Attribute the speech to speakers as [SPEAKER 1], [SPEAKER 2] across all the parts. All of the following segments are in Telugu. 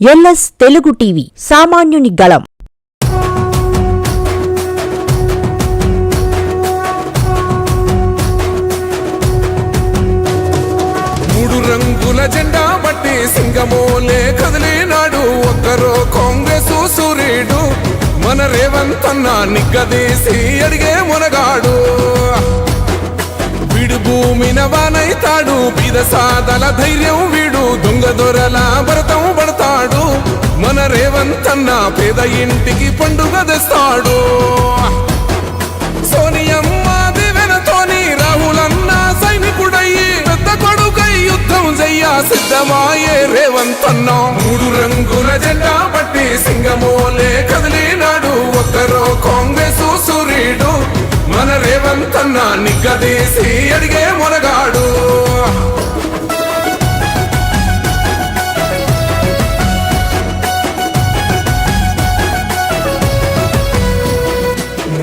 [SPEAKER 1] ఎల్ఎస్ తెలుగు టీవీ సామాన్యుని గళం.
[SPEAKER 2] మూడు రంగుల జెండా బట్టి సింగమోలే కదిలినాడు. ఒక్కరో కాంగ్రెస్ సూర్యుడు మన రేవంత్ అన్న నిగ్గదీసి అడిగే మునగాడు. వీడు భూమిన వానైతాడు. బీద సాదల ధైర్యం వీడు. దొంగ దొరల భరతం రేవంత్ పేద ఇంటికి పండుగ తెస్తాడు. సోనియమ్మ దివెనతోని రాహులన్న సైనికుడయ్యి పెద్ద కొడుకై యుద్ధం చెయ్య సిద్ధమాయే రేవంత్ అన్న మూడు రంగుల జెండా పట్టి సింగమోలే కదిలినాడు. ఒక్కరో కాంగ్రెస్ సూర్యుడు మన రేవంత్ అన్న నిగ్గదీసి అడిగే మునగాడు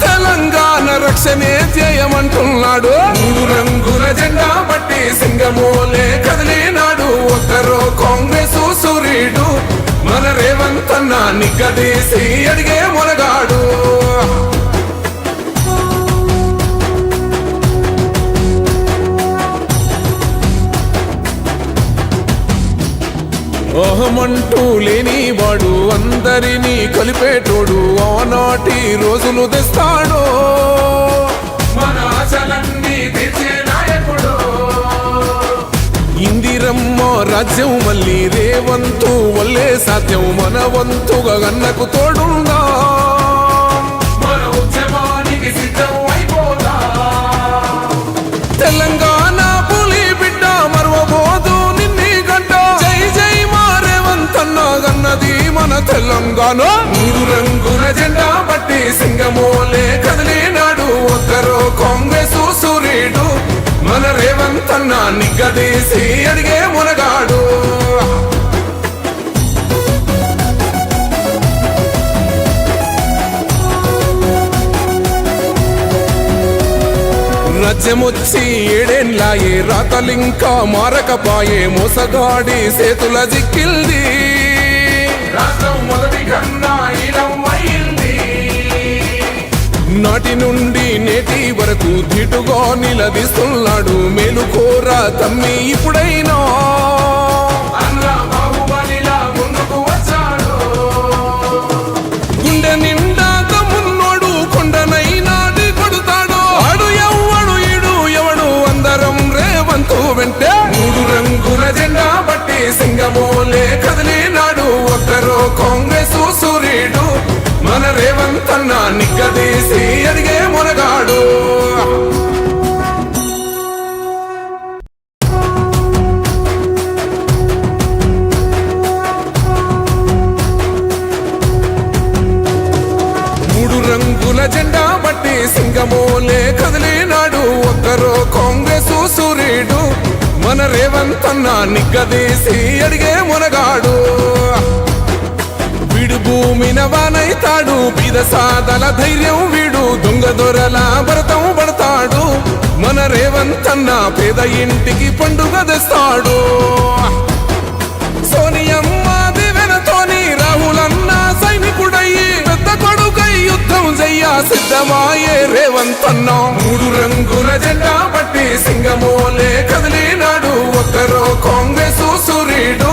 [SPEAKER 2] తెలంగాణ రక్షణే ధ్యేయమంటున్నాడు. మూడు రంగుల జెండా పట్టి సింగమోలే కదిలినాడు. ఒక్కరో కాంగ్రెస్ సూర్యుడు. మన రేవంత్ అన్న నిగ్గదీసి అడిగే అహమంటూ లేని వాడు అందరినీ కలిపేటోడు ఆనాటి రోజులు తెస్తాడు. మన ఆశలన్నీ నాయకుడు. ఇందిరమ్మ రాజ్యం మళ్ళీ రేవంతు వల్లే సాధ్యం. మన వంతుగా గన్నకు తోడుందా తీసి అడిగే మునగాడు. రాజ్యమొచ్చి ఏడేండ్లాయే రాతలింకా మారకపాయే మోసగాడి సేతుల జిక్కిల్ది. రాష్ట్రం మొదటి కన్నా నాటి నుండి నేటి వరకు ధీటుగా నిలదీస్తున్నాడు. మేలుకోరా తమ్మి ఇప్పుడైనా. ముందుకు కొండనైనా రేవంతు వెంటే. మూడు రంగుల జెండా బట్టి నిగ్గదీసి అడిగే మునగాడు. మూడు రంగుల జెండా బట్టి సింగమోలే కదిలినాడు ఒక్కరో కాంగ్రెస్ సూర్యుడు మన రేవంత్ అన్న నిగ్గదీసి అడిగే మునగాడు. భూమిన వానైతాడు. బీద సాదల ధైర్యం వీడు. దొంగ దొరల భరతం పడతాడు. మన రేవంత్ పేద ఇంటికి పండుగ తెస్తాడు. సోనియమ్మ దివెనతోని రాహులన్న సైనికుడయ్యి పెద్ద కొడుకై యుద్ధం చెయ్య సిద్ధమాయే రేవంత్ మూడు రంగుల జెండా పట్టి సింగమోలే కదిలినాడు. ఒక్కరో కాంగ్రెస్ సూర్యుడు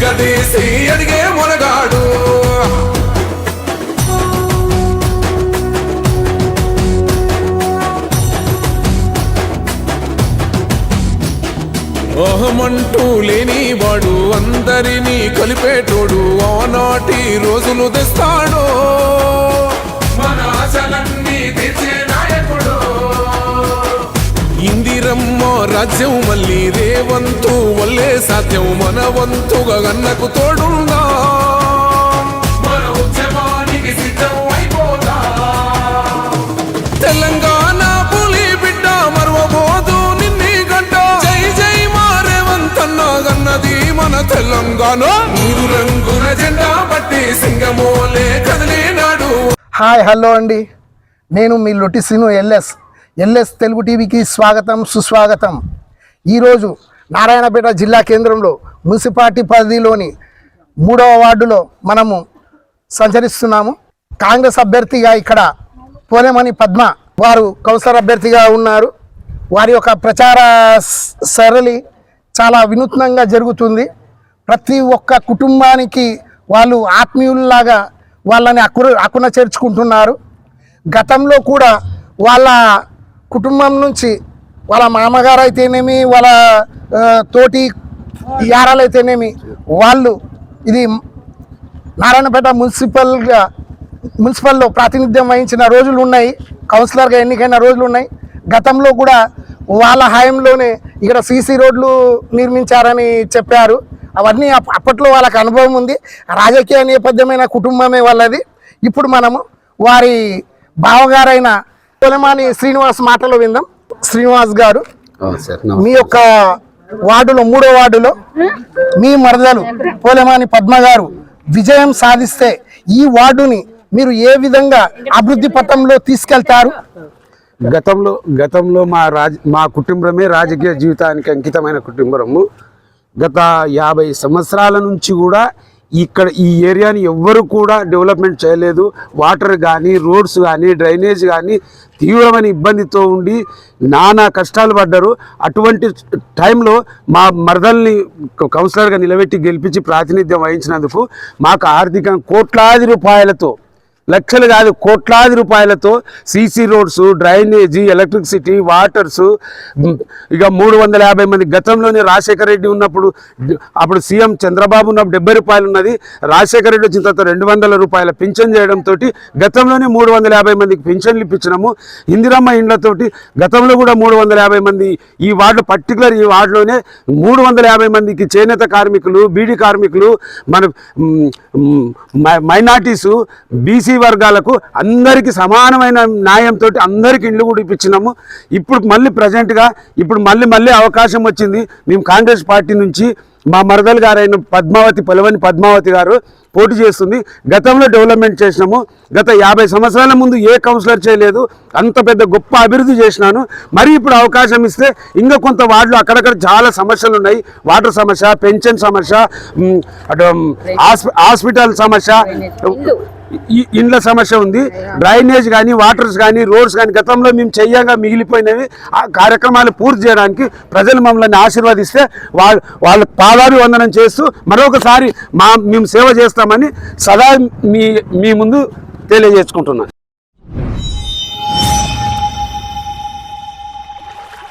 [SPEAKER 2] నిగ్గదీసి అడిగే మొనగాడు. లేని లేనివాడు అందరినీ కలిపేటోడు ఆనాటి రోజులు తెస్తాడు. మన ఆశలన్నీ తీర్చే రాజ్యం మళ్ళీ రేవంతు వల్లే సాధ్యం మన వంతుగా గన్నకు తోడుందా తెలంగాణ పులి బిడ్డ మరవబోదు నిన్ని గంట. జై జై మారేవంతన్న గన్నది మన తెలంగాణ. మూడు రంగుల జెండా బట్టి సింగమోలే కదిలినాడు.
[SPEAKER 3] హాయ్ హలో అండి. నేను మీ లొట్టి శ్రీను ఎల్ఎస్. ఎల్ఎస్ తెలుగు టీవీకి స్వాగతం సుస్వాగతం. ఈరోజు నారాయణపేట జిల్లా కేంద్రంలో మున్సిపాలిటీ పరిధిలోని మూడవ వార్డులో మనము సంచరిస్తున్నాము. కాంగ్రెస్ అభ్యర్థిగా ఇక్కడ పోలేమని పద్మ వారు కౌన్సిలర్ అభ్యర్థిగా ఉన్నారు. వారి యొక్క ప్రచార సరళి చాలా వినూత్నంగా జరుగుతుంది. ప్రతి ఒక్క కుటుంబానికి వాళ్ళు ఆత్మీయుల్లాగా వాళ్ళని అక్కున అక్కున చేర్చుకుంటున్నారు. గతంలో కూడా వాళ్ళ కుటుంబం నుంచి వాళ్ళ మామగారు అయితేనేమి వాళ్ళ తోటి యారాలు అయితేనేమి వాళ్ళు ఇది నారాయణపేట మున్సిపల్గా మున్సిపల్లో ప్రాతినిధ్యం వహించిన రోజులు ఉన్నాయి కౌన్సిలర్గా ఎన్నికైన రోజులు ఉన్నాయి. గతంలో కూడా వాళ్ళ హయాంలోనే ఇక్కడ సీసీ రోడ్లు నిర్మించారని చెప్పారు. అవన్నీ అప్- అప్పట్లో వాళ్ళకి అనుభవం ఉంది. రాజకీయ నేపథ్యమైన కుటుంబమే వాళ్ళది. ఇప్పుడు మనము వారి బావగారైన పొలమాని శ్రీనివాస్ మాటలు విందాం. శ్రీనివాస్ గారు మీ యొక్క వార్డులో మూడో వార్డులో మీ మరదలు పోలేమాని పద్మ గారు విజయం సాధిస్తే ఈ వార్డుని మీరు ఏ విధంగా అభివృద్ధి పథంలో తీసుకెళ్తారు?
[SPEAKER 4] గతంలో గతంలో మా రాజ మా కుటుంబమే రాజకీయ జీవితానికి అంకితమైన కుటుంబము. గత యాభై సంవత్సరాల నుంచి కూడా ఇక్కడ ఈ ఏరియాని ఎవ్వరు కూడా డెవలప్మెంట్ చేయలేదు. వాటర్ కానీ రోడ్స్ కానీ డ్రైనేజ్ కానీ తీవ్రమైన ఇబ్బందితో ఉండి నానా కష్టాలు పడ్డారు. అటువంటి టైంలో మా మరదల్ని కౌన్సిలర్గా నిలబెట్టి గెలిపించి ప్రాతినిధ్యం వహించినందుకు మాకు ఆర్థికంగా కోట్లాది రూపాయలతో లక్షలు కాదు కోట్లాది రూపాయలతో CC roads drainage electricity waters ఇక మూడు వందల యాభై మంది. గతంలోనే రాజశేఖర రెడ్డి ఉన్నప్పుడు అప్పుడు సీఎం చంద్రబాబు ఉన్నప్పుడు డెబ్బై రూపాయలు ఉన్నది. రాజశేఖర రెడ్డి వచ్చిన తర్వాత రెండు వందల రూపాయల పింఛన్ చేయడంతో గతంలోనే మూడు వందల యాభై మందికి పింఛన్లు ఇప్పించినాము. ఇందిరమ్మ ఇండ్లతోటి గతంలో కూడా మూడు వందల యాభై మంది ఈ వార్డు పర్టికులర్ ఈ వార్డులోనే మూడు వందల యాభై మందికి చేనేత కార్మికులు బీడీ కార్మికులు మన మైనార్టీసు బీసీ వర్గాలకు అందరికీ సమానమైన న్యాయంతో అందరికి ఇండ్లు కూడా ఇప్పించినాము. ఇప్పుడు మళ్ళీ ప్రజెంట్గా ఇప్పుడు మళ్ళీ మళ్ళీ అవకాశం వచ్చింది. మేము కాంగ్రెస్ పార్టీ నుంచి మా మరదలు గారైన పద్మావతి పొలవని పద్మావతి గారు పోటీ చేస్తుంది. గతంలో డెవలప్మెంట్ చేసినాము. గత యాభై సంవత్సరాల ముందు ఏ కౌన్సిలర్ చేయలేదు. అంత పెద్ద గొప్ప అభివృద్ధి చేసినాను. మరి ఇప్పుడు అవకాశం ఇస్తే ఇంకా కొంత వార్డులు అక్కడక్కడ చాలా సమస్యలు ఉన్నాయి. వాటర్ సమస్య పెన్షన్ సమస్య హాస్పిటల్ సమస్య ఇండ్ల సమస్య ఉంది. డ్రైనేజ్ కానీ వాటర్స్ కానీ రోడ్స్ కానీ గతంలో మేము చెయ్యగా మిగిలిపోయినవి. ఆ కార్యక్రమాలు పూర్తి చేయడానికి ప్రజలు మమ్మల్ని ఆశీర్వదిస్తే వాళ్ళు వాళ్ళ పాదాభివందనం చేస్తూ మరొకసారి మా మేము సేవ చేస్తాం. చేస్తామని సదా మీ మీ ముందు తెలియజేసుకుంటున్నాను